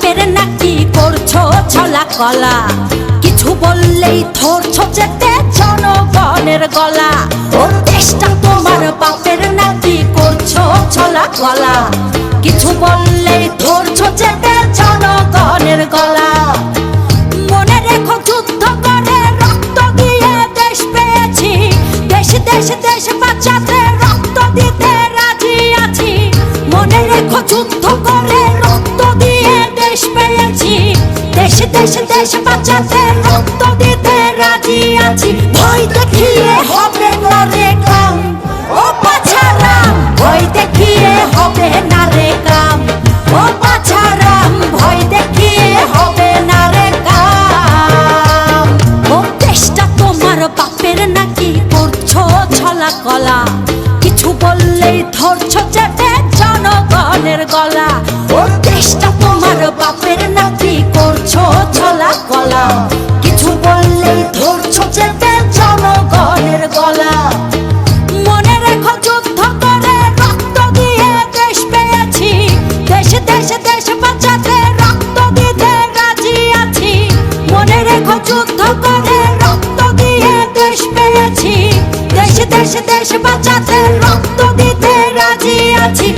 বাপের নাকি করছ ছলা কলা? কিছু বললেই ধরছো যেতে জনগণের গলা। ও দেশটা তোমার বাপের নাকি করছ ছলা কলা? কিছু বললেই ধরছো যেতে জনগণের গলা। মনে রেখো যুদ্ধ করে রক্ত দিয়ে দেশ পেয়েছি। দেশ দেশ দেশ বাঁচাতে রক্ত দিতে রাজি আছি। মনে রেখো যুদ্ধ করে পেয়েছি। দেশ দেশ দেশ বাঁচাতে রক্ত দিতে রাজি আছি। ভয় দেখিয়ে হবে না রে কাম ও পাছারাম ভয় দেখিয়ে হবে না কাম ও পাছারাম ভয় দেখিয়ে হবে না কাম ও দেশটা তোমার বাপের নাকি করছ ছলা কলা। কিছু বললেই ধরছো চেপে দেশ বাঁচাতে রক্ত দিতে রাজি আছি।